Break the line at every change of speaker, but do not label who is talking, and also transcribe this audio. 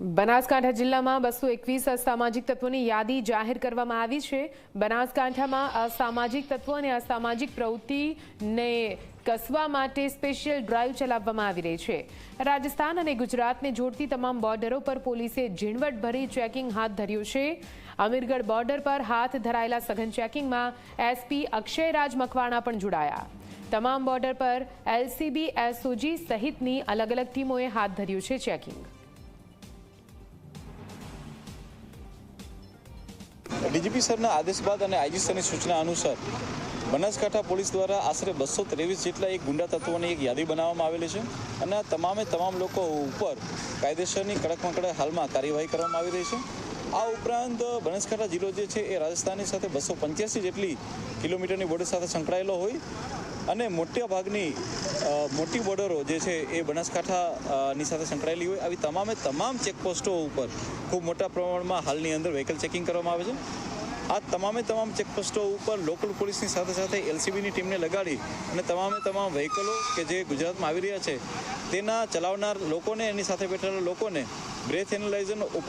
બનાસકાંઠા જિલ્લામાં બસો એકવીસ અસામાજિક તત્વોની યાદી જાહેર કરવામાં આવી છે. બનાસકાંઠામાં અસામાજિક તત્વો અને અસામાજિક પ્રવૃત્તિને કસવા માટે સ્પેશિયલ ડ્રાઈવ ચલાવવામાં આવી રહી છે. રાજસ્થાન અને ગુજરાતને જોડતી તમામ બોર્ડરો પર પોલીસે ઝીણવટભરી ચેકિંગ હાથ ધર્યું છે. અમીરગઢ બોર્ડર પર હાથ ધરાયેલા સઘન ચેકિંગમાં એસપી અક્ષયરાજ મકવાણા પણ જોડાયા. તમામ બોર્ડર પર એલસીબી, એસઓજી સહિતની અલગ અલગ ટીમોએ હાથ ધર્યું છે ચેકિંગ.
ડીજીપી સરના આદેશ બાદ અને આઈજી સરની સૂચના અનુસાર બનાસકાંઠા પોલીસ દ્વારા આશરે બસો ત્રેવીસ જેટલા એક ગુંડા તત્વોની એક યાદી બનાવવામાં આવેલી છે અને આ તમામે તમામ લોકો ઉપર કાયદેસરની કડકમાં કડક હાલમાં કાર્યવાહી કરવામાં આવી રહી છે. આ ઉપરાંત બનાસકાંઠા જિલ્લો જે છે એ રાજસ્થાનની સાથે બસો પંચ્યાસી જેટલી કિલોમીટરની બોર્ડર સાથે સંકળાયેલો હોય અને મોટા ભાગની મોટી બોર્ડરો જે છે એ બનાસકાંઠાની સાથે સંકળાયેલી હોય. આવી તમામે તમામ ચેકપોસ્ટો ઉપર ખૂબ મોટા પ્રમાણમાં હાલની અંદર વ્હીકલ ચેકિંગ કરવામાં આવે છે. આ તમામે તમામ ચેકપોસ્ટો ઉપર લોકલ પોલીસની સાથે સાથે એલસીબીની ટીમને લગાડી અને તમામે તમામ વ્હીકલો કે જે ગુજરાતમાં આવી રહ્યા છે તેના ચલાવનાર લોકોને, એની સાથે બેઠેલા લોકોને બ્રેથ એનાલાઇઝરનો